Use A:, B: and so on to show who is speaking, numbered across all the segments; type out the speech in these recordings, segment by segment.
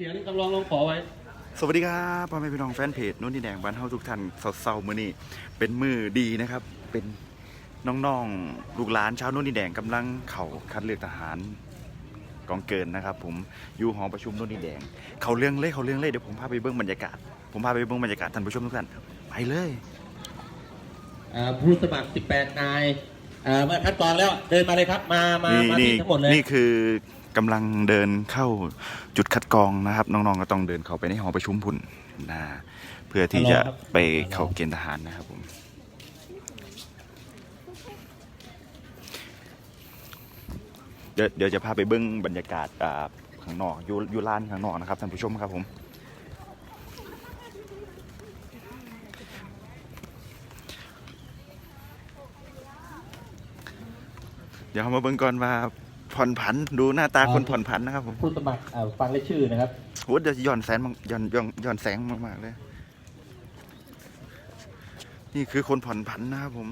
A: เสียงจำลองลองขอไว้
B: สวัสดีครับพ่อแม่พี่น้องแฟนเพจนุ่นนี่แดงบ้านเฮาทุกท่านเศร้าๆมื้อนี้เป็นมือดีนะครับ เป็นน้องๆลูกหลานชาวนุ่นนี่แดงกำลังเข่าคัดเลือกทหารกองเกินนะครับ ผมอยู่หอประชุมนุ่นนี่แดง เขาเรื่องเลยเขาเรื่องเลยเดี๋ยวผมพาไปเบิ้งบรรยากาศ ผมพาไปเบิ้งบรรยากาศท่านผู้ชมทุกท่านไปเลย
A: อ่าผู้สมัคร 18 นายอ่าเมื่อคัดกรองแล้วเดินมาเลยครับมามา
B: นี่
A: มา
B: นี่
A: ที่ทั้งหมดเลย
B: นี่คือ กำลังเดินเข้าจุดคัดกรองนะครับ น้องๆก็ต้องเดินเข้าไปในหอประชุมพุ่นนะเพื่อที่จะไปเข้าเกณฑ์ทหารนะครับผมเดี๋ยวเดี๋ยวจะพาไปเบิ้งบรรยากาศอ่าข้างนอกอยู่อยู่ลานข้างนอกนะครับท่านผู้ชมครับผมเดี๋ยวเรามาเบิ้งก่อนว่า ผ่อนผันดูหน้าตาคนผ่อนผันนะครับผม
A: ผู้สมัครอ่าฟังได้ชื่อนะครับ
B: โหเดี๋ยวจะย้อนแสงมากย้อนย้อนย้อนแสงมากๆเลย นี่คือคนผ่อนผันนะครับผม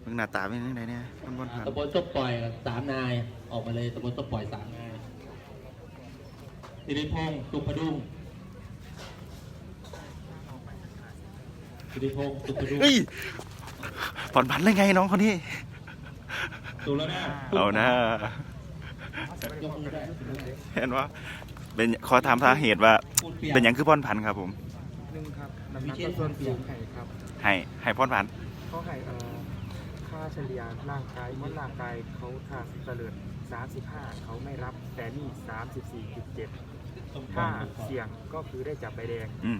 B: เบิ่งหน้าตาเป็นยังไงเนี่ยคนผ่อนผัน
A: ตำบลส้มปล่อยสามนายออกมาเลยตำบลส้มปล่อยสามนายสิริพงศ์สุพดุงสิริพงศ์สุพดุง
B: เฮ้ยผ่อนผันได้ไงน้องคนนี้
A: ดูแล้วนะ
B: เอานะ
A: ยกมือได้
B: เห็นว่าเป็นขอถามสาเหตุว่า
A: พูดเปลี่ยน
B: เป็นหยังคือผ่อนผันครับ ผม
C: หนึ่งครับน้ำห
A: วิ
C: นัก
A: เชีย
C: ก็
A: ร
C: ส่วนสูงไข่ครับ
B: ให้ให้ผ่อนผัน
C: เขาไข่เอ่อค่าเฉลี่ยร่างกายเมื่อร่างกายเขาถ้าเตลิด35 เขาไม่รับ แต่นี่ 34.7ถ้าเสี่ยงก็คือได้จับใบแดง
B: อืม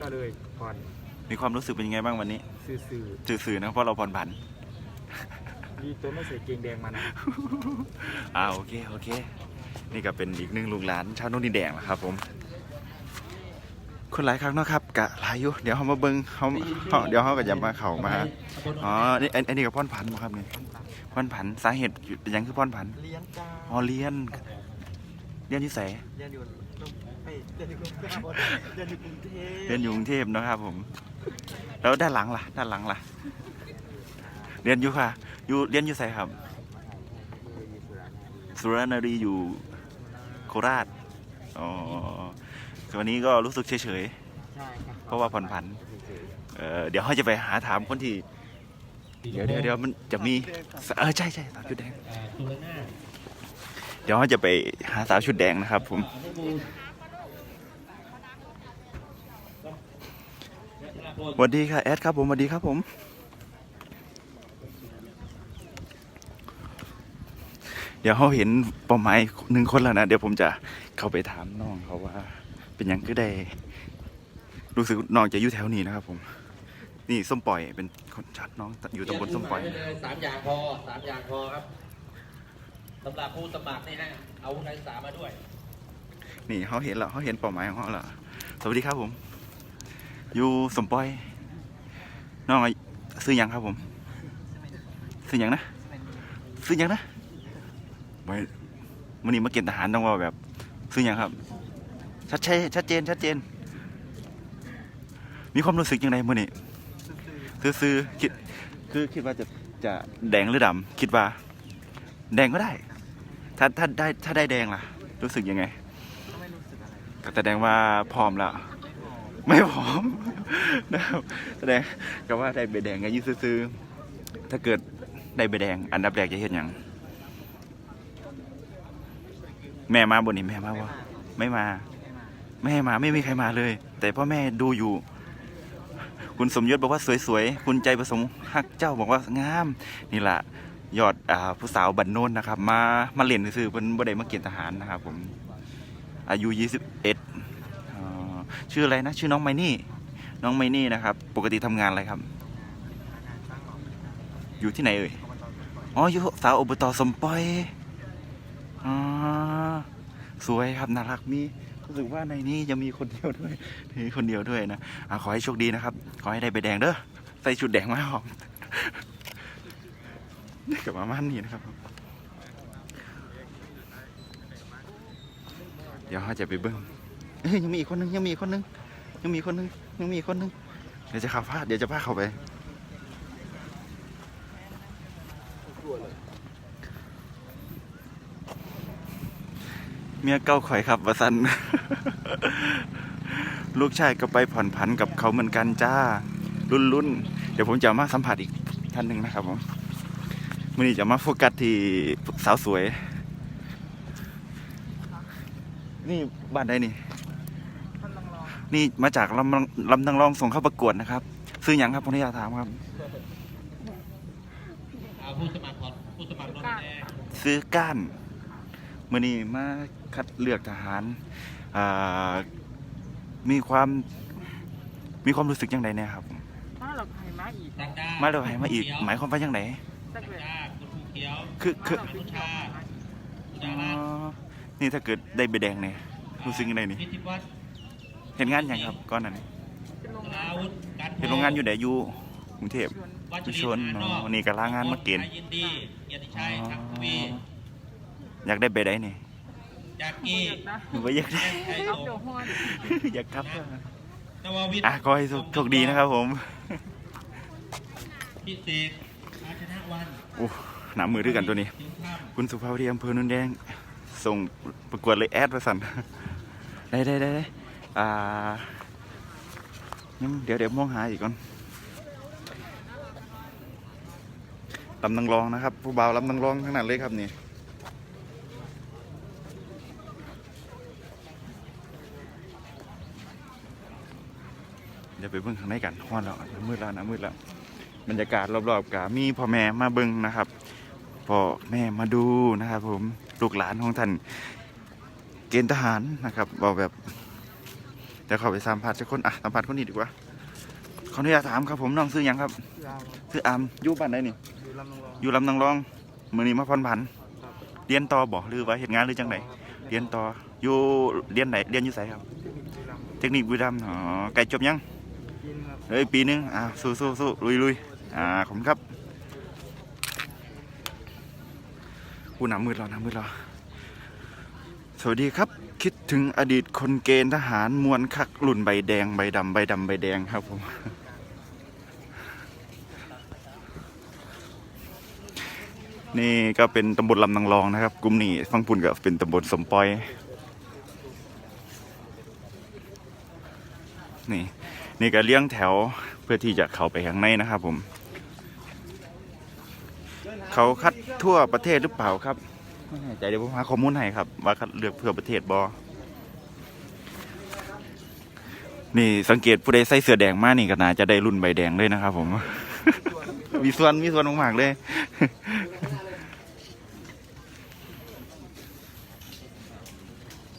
C: ก็เลยผ่อน
B: มีความรู้สึกเป็นยังไงบ้างวันนี้
C: สื่อ
B: สื่อๆนะเพราะเราผ่อนผัน
C: ๆ ดีตัวไม่ใส่เกงแดงมานะ
B: อ่าโอเคโอเค นี่ก็เป็นอีกหนึ่งลูกหลานชาวโนนดินแดงนะครับผม คนหลายครั้งเนาะครับกะหลายอยู่เดี๋ยวเขามาเบิ้งเขาเขาเดี๋ยวเขาก็จะมาเข่ามาอ๋อนี่อันอันนี้กับพ่อนผันบ่ครับเนี่ยพ่อนผันสาเหตุเป็นหยังคือพ่อนผัน
C: เรียนจ้า
B: อ๋อเรียนเรียนที่ไส
C: เรียนอยู่เอ้ยเรียนอยู่กรุงเทพเรียนอยู่กรุงเทพ
B: เรียนอยู่กรุงเทพนะครับผม แล้วด้านหลังล่ะ ด้านหลังล่ะ เรียนอยู่ค่ะอยู่เรียนอยู่ไสครับ สุรนารีอยู่โคราชอ๋อวันนี้ก็รู้สึกเฉย
C: ใช่ครับ
B: เพราะว่าผ่อนผันเอ่อเดี๋ยวเขาจะไปหาถามคนที่ เดี๋ยวเดี๋ยวเดี๋ยวมันจะมีเออใช่ใช่สาวชุดแดง เดี๋ยวเขาจะไปหาสาวชุดแดงนะครับ ผม สวัสดีค่ะแอดครับผมสวัสดีครับผม เดี๋ยวเขาเห็นเป้าหมายหนึ่งคนแล้วนะ เดี๋ยวผมจะเข้าไปถามน้องเขาว่า เป็นหยังก็ได้ รู้สึกน้องจะอยู่แถวนี้นะครับผม นี่ส้มปล่อยเป็นคนชัดน้องอยู่ตำบลส้มปล่อย
A: เรีนผู้สมัครได้เลยสามอย่างพอสามอย่างพอครับสำหรับผู้สมัครนี่นะเอานักศึกษามาด้วย
B: นี่เขาเห็นแล้วเขาเห็นเป้าหมายของเขาแล้วสวัสดีครับผม อยู่สมปอยน้องอายุซื้อหยังครับผม ซื้อหยังนะ ซื้อหยังนะ ไม่วันนี้มาเกณฑ์ทหารต้องว่าแบบ ซื้อหยังครับ ชัดเจนชัดเจนชัดเจน มีความรู้สึกยังไงมื่อนี้ซื้อๆคิดคือคิดว่าจะจะแดงหรือดำคิดว่า แดงก็ได้ ถ้าถ้าได้ถ้าได้แดงล่ะ รู้สึกยังไง
C: ก็
B: แสดงว่าพร้อมแล้วไม่พร้อมนะครับแสดงก็ว่าได้ใบแดงไงยืดซื้อๆถ้าเกิดได้ใบแดง อันดับแรกจะเห็นอย่าง แม่มาบนนี้แม่มา
C: ไม่
B: วะ
C: มา
B: ไม่มา
C: ไม่มา
B: แม่มาไม่มีใครมาเลย แต่พ่อแม่ดูอยู่ คุณสมยศบอกว่าสวยๆ คุณใจประสงค์ฮักเจ้าบอกว่างาม นี่แหละยอดอ่าผู้สาวบันโนนนะครับ มามาเรียนซื่อๆเป็นบ่ได้มาเกณฑ์ทหารนะครับผม อายุ 21อ่าชื่ออะไรนะ ชื่อน้องไมนี่ น้องไมนี่นะครับ ปกติทำงานอะไรครับ อยู่ที่ไหนเอ่ย อ๋ออยู่สาวอบตสมปอยอ๋อ สวยครับน่ารักมีรู้สึกว่าในนี้จะมีคนเดียวด้วยมีคนเดียวด้วยนะอะขอให้โชคดีนะครับ ขอให้ได้ใบแดงเด้อใส่ชุดแดงมาหอมนี่กับมาม่านนี่นะครับ เดี๋ยวเขาจะไปเบิ้งเอ้ยยังมีอีกคนนึงยังมีอีกคนนึงยังมีคนนึงยังมีคนนึงเดี๋ยวจะขับพลาดเดี๋ยวจะพลาดเขาไป มมียเก้าข่อยครับวสันลูกชายก็ไปผ่อนผันกับเขาเหมือนกันจ้า รุ่นรุ่นๆเดี๋ยวผมจะมาสัมผัสอีกท่านหนึ่งนะครับผมมื่อนี้จะมาโฟกัสที่สาวสวย นี่บ้านใดนี่
C: ท่านลองลอง
B: นี่มาจากลำลำนังรองส่งเข้าประกวดนะครับ ซื้อหยังครับผมอยากถามครับ
A: เอาผู้สมัครก่อนผู้สมัครรถแดง
B: ซื้อก้านมื่อนี้มา คัดเลือกทหารอ่ามีความมีความรู้สึกยังไงเนี่ยครับ
C: ถ้าเราใครมาอีก
A: ดังดา
B: มาเราให้มาอีก หมายความว่ายังไง
C: สักเวลา
A: ดาคุณผู้เขียว
B: คือคือ
A: อนุชาอุ
B: อ๋
A: ดาราช
B: อนี่ถ้าเกิดได้ใบแดงเนี่ยรู้สึกยังไงนี่
A: พิธิวัฒน์
B: เห็นงานยังครับก้อนนั้นนี่
C: เป็นโรง
A: ส
C: งา
A: ลานวุฒิการ
B: เห็นโรงงานอยู่ไหนอยู่กรุงเทพ
C: ชวน
A: วั
B: ผู้ชนอ๋อนี่ก็ลางานมาเกณฑ์
A: ยินดีเกียรติชัยทักทวี
B: อยากได้ใบใดนี่
A: จากกี้
C: นะ
B: หรือว่าอยากได้
A: แจ้งไทย
C: เอา
A: สง
C: เดี๋ยว
A: ฆ์
C: ห้อน
B: อยากครับ
A: นววิทย์
B: อะก็ให้โชคดีนะครับผม
A: พิเศษอาชนะวัน
B: โอ้หนามือด้วยกันตัวนี้
A: ถึงค่ำ
B: คุณสุภาพดีอำเภอนุ่นแดง ส่งประกวดเลยแอดประสัน ได้ได้ได้ได้อ่ายังเดี๋ยวเดี๋ยวมองหาอีกก่อนลำนังรองนะครับ ผู้บ่าวลำนังรองทั้งนั้นเลยครับนี่ ยวไปเบิ่งข้างในกันฮ้อนแล้วน้ำมืดแล้วน้ำมืดแล้วบรรยากาศรอบๆกามีพ่อแม่มาเบิ่งนะครับพ่อแม่มาดูนะครับ ผมลูกหลานของท่านเกณฑ์ทหารนะครับบอกแบบเดี๋ยวเขาไปสัมผัสสักคนอะสัมผัสคนนี้ดีกว่าขออนุญาตถามครับผมน้องซื้อหยังครับ
C: ยาว
B: ซื้ออามอยู่บ้านไหนนี่
C: อยู่ลำลองลอง
B: อยู่ลำนังรองมือนี้มาพรผัน
C: ครับ
B: เรียนต่อบอกหรือว่าเหตุงานหรือจังไหนเรียนต่ออยู่เรียนไหนเรียนอยู่ไสครับ
C: เทคนิคบุรีรัมย์
B: เทคนิคบุรีรัมย์อ๋อไกลจบยัง
C: กินครับ
B: เอ้ยปีนึงอ่าสู้สู้สู้ลุยลุยอ่าขอบคุณครับผู้หนามืดแล้วหนามืดแล้วสวัสดีครับ คิดถึงอดีตคนเกณฑ์ทหารมวลคักรุ่นใบแดงใบดำใบดำใบแดงครับผมนี่ก็เป็นตำบลลำนางรองนะครับกลุ่มนี้ฟังปุ่นก็เป็นตำบลสมปอย นี่ นี่ก็เลี้ยงแถวเพื่อที่จะเข้าไปข้างในนะครับผม เขาคัดทั่วประเทศหรือเปล่าครับไม่แน่ใจเดี๋ยวผมหาข้อมูลให้ครับ ว่าคัดเลือกเพื่อประเทศบอนี่สังเกตผู้ใดใส่เสื้อแดงมากนี่ก็น่าจะได้รุ่นใบแดงเลยนะครับ ผม มีส่วนมีส่วนมากๆเลย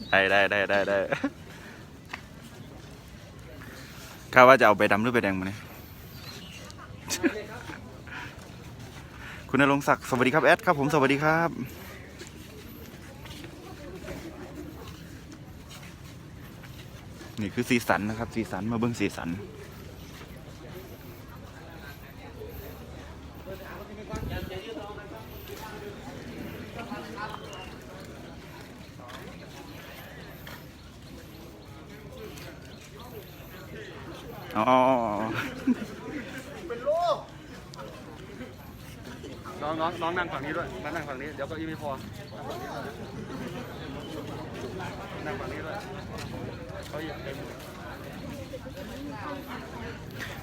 B: ได้ได้ได้ได้ได้ ข้าว่าจะเอาใบดำหรือใบแดงมาเนี่ยคุณนรงศักดิ์สวัสดีครับแอดครับผมสวัสดีครับนี่คือสีสันนะครับ สีสันมาเบื้องสีสัน อ๋อ
C: น้องน้องน้องนั่งฝั่งนี้ด้วยมานั่งฝั่งนี้ เดี๋ยวก็อีไม่พอ นั่งฝั่งนี้ด้วยเขาอยากเต็ม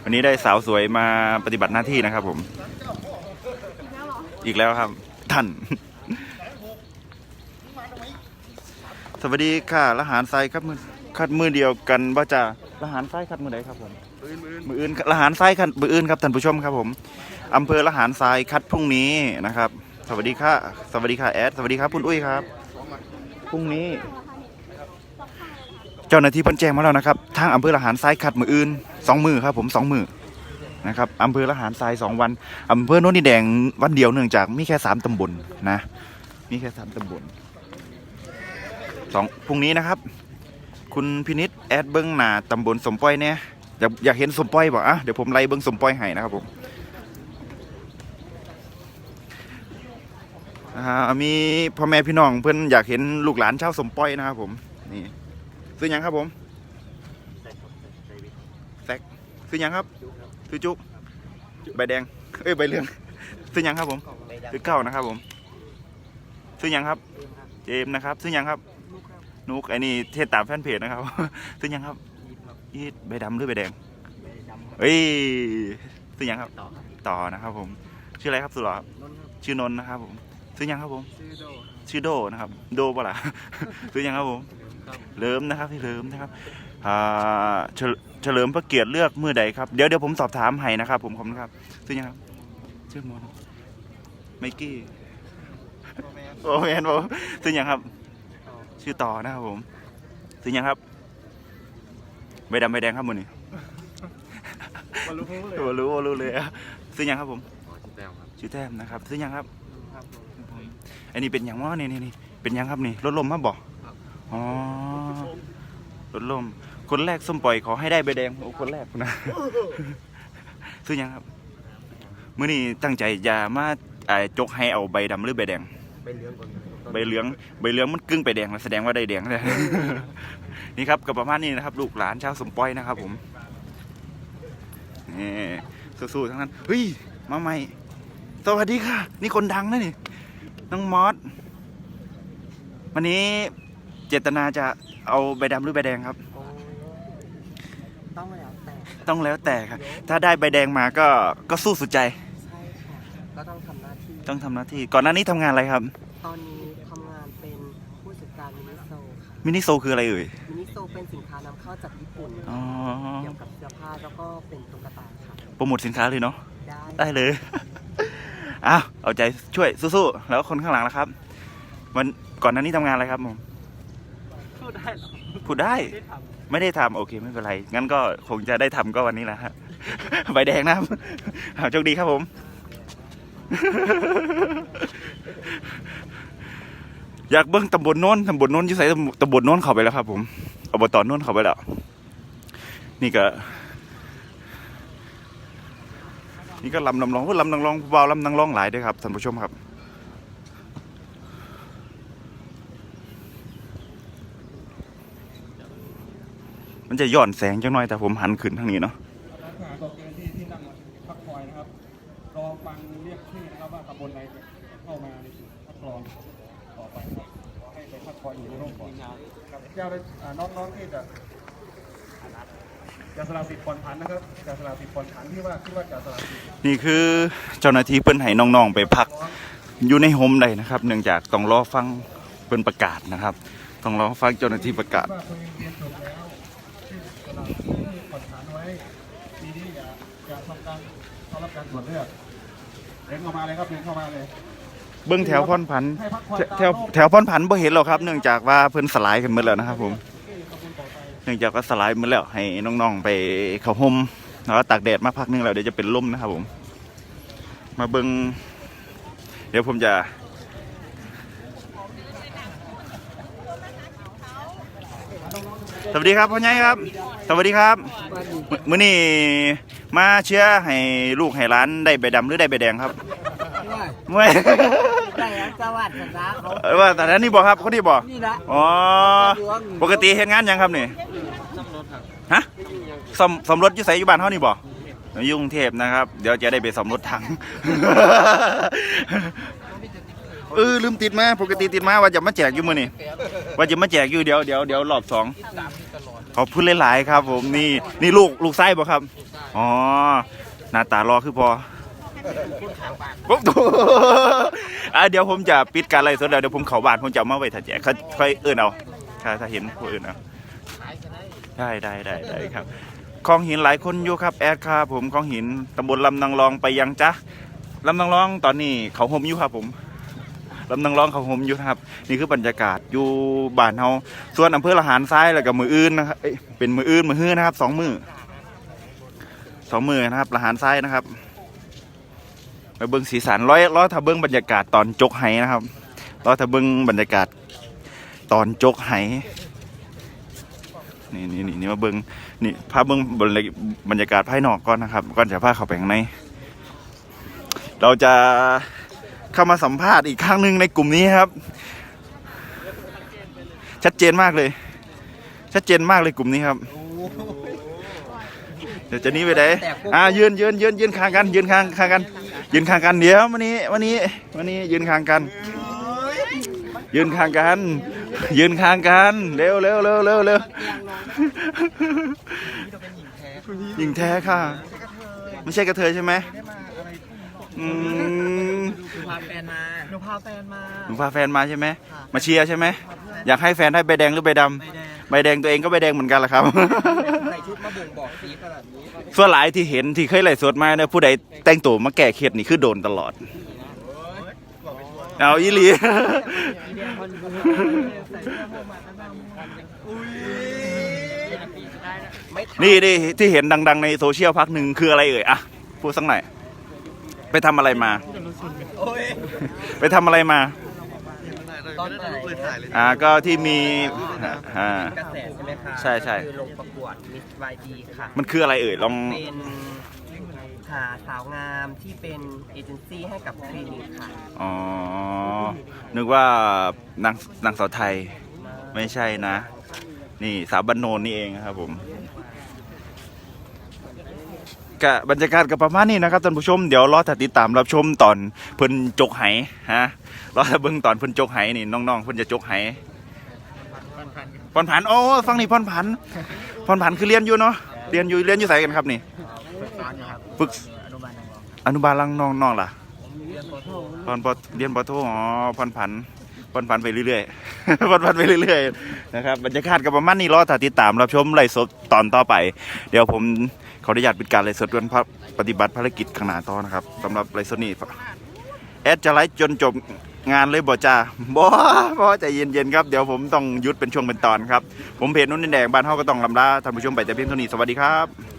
B: วันนี้ได้สาวสวยมาปฏิบัติหน้าที่นะครับผม อีกแล้วครับ ท่าน สวัสดีค่ะละหารทรายครับมือคัดมือเดียวกันว่าจะละหารทรายคัดมือไหนครับผม
C: ปืนปืน
B: มืออื่นละหารทรายคัดมืออื่นครับท่านผู้ชมครับผมอำเภอละหารทรายคัดพรุ่งนี้นะครับ สวัสดีค่ะสวัสดีค่ะแอดสวัสดีครับคุณอุ้ยครับพรุ่งนี้ เจ้าหน้าที่เพันแจ้งมาแล้วนะครับทางอำเภอละหารทรายคัดมืออื่นสองมือครับผมสองมือนะครับอำเภอละหารทรายสองวันอำเภอโนนนี่แดงวันเดียวเนื่องจากมีแค่สามตำบลนะมีแค่สามตำบลสองพรุ่งนี้นะครับ คุณพินิษแอดเบิ้งหนาตำบลสมป้อยเนี่ย อยากอยากเห็นสมป้อยบอกอะเดี๋ยวผมไล่เบิ้งสมป้อยให้นะครับผมมีพ่อแม่พี่น้องเพื่อนอยากเห็นลูกหลานชาวสมป้อยนะครับผมนี่ซื้อยังครับผมแซกซื้อยังครับซื้อจุกใบแดงเอ้ยใบเหลืองซื้อยังครับผมซื้อเก้านะครับผมซื้อยังครับ เจมส์นะครับซื้อยังครับ นุกไอ้นี่เทศตามแฟนเพจนะครับซึ่งยังครับ
C: อีทครับ
B: อีทใบดำหรือใบแดง
C: ใบดำ
B: เอ้ยซึ่งยังครับ
C: ต่อครับ
B: ต่อนะครับผม ชื่ออะไรครับสุดหล่อครับ
C: นนท์ครับ
B: ชื่อนนท์นะครับผมซึ่งยังครับผม
C: ชื่อโดครับ
B: ชื่อโดนะครับ โดปะล่ะซึ่งยังครับผม
C: ครับ
B: เลิมนะครับพี่เลิมนะครับอ่าเฉลเฉลิมพระเกียรติเลือกมือใดครับ เดี๋ยวเดี๋ยวผมสอบถามให้นะครับผมขอบคุณครับซึ่งยังครับชื่อมนไมกี้
C: โอแมน
B: โอ้แมนบอกซึ่งยังครับ
C: ต่อ
B: ชื่อต่อนะครับผมซึ่งยังครับ ใบดำใบแดงครับมือนี่
C: มารู้เลย
B: โอ้รู้รู้เลยอะซึ่งยังครับผม
C: อ๋อชื่อแต้วครับ
B: ชื่อแต้มนะครับซึ่งยังครับ
C: ครับผม
B: อันนี้เป็นอย่างว่านี่นี่นี่เป็นยังครับนี่รถลมมาบอก
C: ครับ
B: อ๋อรถลมคนแรกส้มปล่อยขอให้ได้ใบแดงโอ้คนแรกนะซึ่งยังครับมื่อนี้ตั้งใจจะมาไอ้จกให้เอาใบดำหรือใบแดง
C: ใบเหลืองก่อนครับ
B: ใบเหลืองใบเหลืองมันกึ่งใบแดงแล้วแสดงว่าได้แดงเลย นี่ครับกับประมาณนี้นะครับ ลูกหลานชาวสมปอยนะครับ ผมนี่สู้ๆทั้งนั้นเฮ้ยมาใหม่สวัสดีค่ะ นี่คนดังนะนี่น้องมอสวันนี้เจตนาจะเอาใบดำหรือใบแดงครับ
C: โอ้ต้องแล้วแต่
B: ต้องแล้วแต่ครับ ถ้าได้ใบแดงมาก็ก็สู้สุดใจ
C: ใช่ค่ะ ก็ต้องทำหน้าที่
B: ต้องทำหน้าที่ ก่อนหน้านี้ทำงานอะไรครับ
C: ตอนนี้ทำงานเป็นผู้จัดการมินิโซค่ะ
B: มินิโซคืออะไรเอ่ย
C: มินิโซเป็นสินค้านำเข้าจากญี่ปุ่น
B: อ๋อ
C: เกี่ยวกับเสื้อผ้าแล้วก็เป็นตุ๊กตาค่ะ
B: โปรโมทสินค้าเลยเนาะ
C: ได้
B: ได้เลย อ้าว เอาใจช่วยสู้ๆ แล้วคนข้างหลังนะครับ วันก่อนหน้านี้ทำงานอะไรครับผม
C: พูดได้เหรอ
B: พูดได้
C: ได้ท
B: ไม่ได้ทำโอเคไม่เป็นไร งั้นก็คงจะได้ทำก็วันนี้แหละฮะ ใบแดงนะครับอ้าวโชคดีครับผม อยากเบิ้งตำบลโน้นตำบลโน้นยิ่ใส่ตำบลโน้นเข้าไปแล้วครับผมอบตโน้นเข้าไปแล้ว นี่ก็ นี่ก็ลำนำร้องพูดลำนำร้องเบาลำนำร้องหลายด้วยครับท่านผู้ชมครับ มันจะย่อนแสงจังหน่อยแต่ผมหันขึ้นทางนี้เนาะ
D: รอฟังเรียกชื่อนะครับว่าตำบลใดจะเข้ามาในจุดคัดกรองต่อไปคร อให้ไปพักคอยอยู่ในร่มก่อนครับแก้วได้อ่าน้องๆที่จะจะสละสิทธิ์ผ่อนผันนะครับจะสละสิทธิ์ผ่อนผันที่ว่าที่ว่าจะสละสิทธิ์
B: นี่คือเจ้าหน้าที่เปิ้นให้น้องๆไปพัก อยู่ในโฮมได้นะครับ เนื่องจากต้องรอฟังเปิ้นประกาศนะครับ ต้องรอฟังเจ้าหน้าที่ประกาศ
D: ว่าตัวเองเรียนจบแล้วที่สละสิทธิ์ที่ผ่อนผันไว้ปีนี้อย่าอย่าทำการเข้ารับการตรวจเลือดเดินเข้ามาเลยครับเดินเข้ามาเลย
B: เบื้องแถวพรพันธุ์
D: ให้พักคอย
B: แถวแถวพรพันธุ์บ่เห็นหรอกครับ เนื่องจากว่าเพิ่นสลายกันหมดแล้วนะครับ ผม เนื่องจากว่าสลายหมดแล้ว ให้น้องๆไปเข้าห่มแล้วก็ตากแดดมาพักหนึงแล้วเดี๋ยวจะเป็นลมนะครับ ผม มาเบิ่งเดี๋ยวผมจะสวัสดีครับพ่อใหญ่ครับ สวัสดีครับำมื้อนี้มาเชื่อให้ลูกให้หลานได้ใบดำหรือได้ใบแดงครับ
C: ด้วย
B: เมื่อย
C: ได้แล้ว สวัสดีครับเขา
B: เออว่าแต่นั้นนี่บอกครับคนนี้บอก
C: นี่ละ
B: อ๋อปกติเฮ็ดงานหยังครับนี่
C: ซ่อมรถครับ
B: ฮะซ่อมซ่อมรถอยู่ไสอยู่บ้านเฮานี่บ่อยู่กรุงเทพนะครับ เดี๋ยวจะได้ไปซ่อมรถถัง เออลืมติดมาปกติติดมาว่าจะมาแจกอยู่มื้อนี้ว่าจะมาแจกอยู่เดี๋ยวเดี๋ยวเดี๋ยวรอบสองขอบคุณหลายๆครับ ผมนี่นี่ลูกลูกไส้บ่ครับ อ๋อหน้าตารอคือพอ ปุ๊บอะเดี๋ยวผมจะปิดการไลฟ์สดแล้วเดี๋ยวผมเข้าบานผมจะเอามาไว้ถ้าแจกเขาค่อยเอื้อนเอาถ้าถ้าเห็นผู้อื่นเอาได้ได้ได้ได้ครับคลองหินหลายคนอยู่ครับแอดครับผมคลองหินตำบลลำนางรองไปยังจ๊ะลำนางรองตอนนี้เขาห่มอยู่ครับผมลำนางรองเขาห่มอยู่ครับ นี่คือบรรยากาศอยู่บ้านเฮาส่วนอำเภอละหารซ้ายแล้วก็มืออื่นนะครับเอ้ยเป็นมืออื่นมือฮื้อนะครับสองมือสองมือนะครับละหารซ้ายนะครับ ไปเบิ้งสีสันร้อยร้อยถ้าเบิ้งบรรยากาศตอนจกไหนะครับร้อยถ้าเบิ้งบรรยากาศตอนจกไหนี่นี่นี่นี่มาเบิ้งนี่พาเบิ้งบรรยบรรยากาศภายนอกก่อนนะครับก่อนจะพาเข้าไปข้างในเราจะเข้ามาสัมภาษณ์อีกครั้งหนึ่งในกลุ่มนี้ครับ ชัดเจนมากเลย ชัดเจนมากเลยกลุ่มนี้ครับเดี๋ยวจะหนี้ไปไหนอ่ายืนยืนยืนยืนข้างกันยืนข้างข้างกัน ยืนข้างกันเดี๋ยววันนี้วันนี้วันนี้ยืนข้างกัน ยืนข้างกัน ยืนข้างกันเร็วเร็วเร็วเร็วเร็วหญิงแท้ค่ะ ไม่ใช่กระเทยใช่ไหมอืม
C: พาแฟนมา หนูพาแฟนมา
B: หนูพาแฟนมาใช่ไหมมาเชียร์ใช่ไหมอยากให้แฟนได้ใบแดงหรือใบดำใบแดงตัวเองก็ใบแดงเหมือนกันแหละครับ
C: ใส่ ชุดมาบ่งบอกสีขนาดนี้
B: ส่วนหลายที่เห็นที่เคยไล่สดมาเนี่ยผู้ใดแต่งตัวมาแก่เครียดนี่คือโดนตลอด เอาอีหลีนี่นี่ที่เห็นดัง ๆ ในโซเชียลพักหนึ่งคืออะไรเอ่ยอะพูดสักหน่อย ไปทำอะไรมาไปทำอะไรมา
C: ตอนไหน
B: อ่าก็ที่มีอ่าก
C: ระแสใช่ไหมคะ
B: ใช่ใช่
C: คือลงประกวดมิสวายดีค่ะ
B: มันคืออะไรเอ่ยลอง
C: เป็นหาสาวงามที่เป็นเอเจนซี่ให้กับคลินิกค่ะ
B: อ๋อ นึกว่านางนางสาวไทยไม่ใช่นะ นี่สาวบันโนนนี่เองครับผม กะบบรรยากาศกับประมาณนี้นะครับท่านผู้ชมเดี๋ยวรอถ้าติดตามรับชมตอนเพิ่นจกไหฮะรอเบิ่งตอนเพิ่นจกไหนี่น้องๆเพิ่นจะจกไหพรผันโอ้ฟังนี่พรผันพรผันคือเรียนอยู่เนาะเรียนอยู่เรียนอยู่ไสกันครับนี่ฝึกอนุบาลลังน้องน้องล่ะพรปเรียนปโทอ๋อพรผันพรผันไปเรื่อยๆพรผันไปเรื่อยๆนะครับบรรยากาศกับประมาณนี้รอถ้าติดตามรับชมไลฟ์สดตอนต่อไป เดี๋ยวผม ขออนุญาตปิดการไลฟ์สดวันพระปฏิบัติภารกิจข้างหน้าต่อนะครับสำหรับไลฟ์สดนี้แอดจะไลฟ์จนจบงานเลยบ่จ้าบ่บ่ใจเย็นๆครับ เดี๋ยวผมต้องยุดเป็นช่วงเป็นตอนครับ ผมเพจนุ่นดินแดงบ้านเฮาก็ต้องลำลาท่านผู้ชมไปแต่เพียงเท่านี้สวัสดีครับ